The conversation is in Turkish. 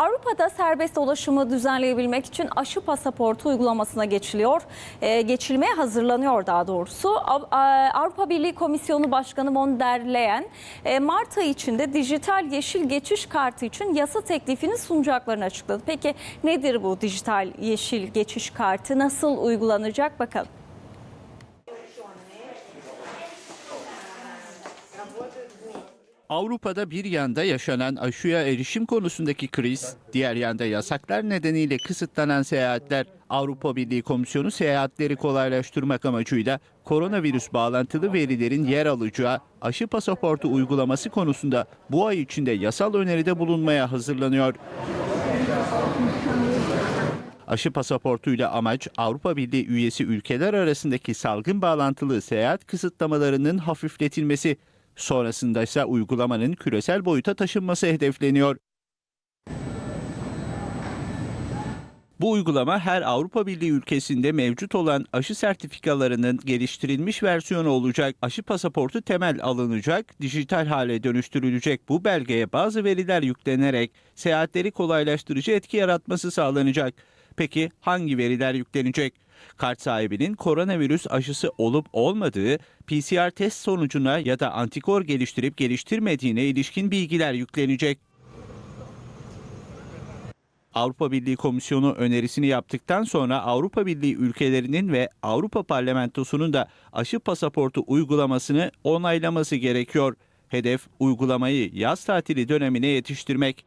Avrupa'da serbest dolaşımı düzenleyebilmek için aşı pasaportu uygulamasına geçiliyor. Ee, geçilmeye hazırlanıyor daha doğrusu. Avrupa Birliği Komisyonu Başkanı von der Leyen e, Mart ayı içinde dijital yeşil geçiş kartı için yasa teklifini sunacaklarını açıkladı. Peki nedir bu dijital yeşil geçiş kartı? Nasıl uygulanacak bakalım. Avrupa'da bir yanda yaşanan aşıya erişim konusundaki kriz, diğer yanda yasaklar nedeniyle kısıtlanan seyahatler. Avrupa Birliği Komisyonu seyahatleri kolaylaştırmak amacıyla koronavirüs bağlantılı verilerin yer alacağı aşı pasaportu uygulaması konusunda bu ay içinde yasal öneride bulunmaya hazırlanıyor. Aşı pasaportuyla amaç Avrupa Birliği üyesi ülkeler arasındaki salgın bağlantılı seyahat kısıtlamalarının hafifletilmesi. Sonrasında ise uygulamanın küresel boyuta taşınması hedefleniyor. Bu uygulama her Avrupa Birliği ülkesinde mevcut olan aşı sertifikalarının geliştirilmiş versiyonu olacak. Aşı pasaportu temel alınacak, dijital hale dönüştürülecek. Bu belgeye bazı veriler yüklenerek seyahatleri kolaylaştırıcı etki yaratması sağlanacak. Peki hangi veriler yüklenecek? Kart sahibinin koronavirüs aşısı olup olmadığı, PCR test sonucuna ya da antikor geliştirip geliştirmediğine ilişkin bilgiler yüklenecek. Avrupa Birliği Komisyonu önerisini yaptıktan sonra Avrupa Birliği ülkelerinin ve Avrupa Parlamentosu'nun da aşı pasaportu uygulamasını onaylaması gerekiyor. Hedef uygulamayı yaz tatili dönemine yetiştirmek.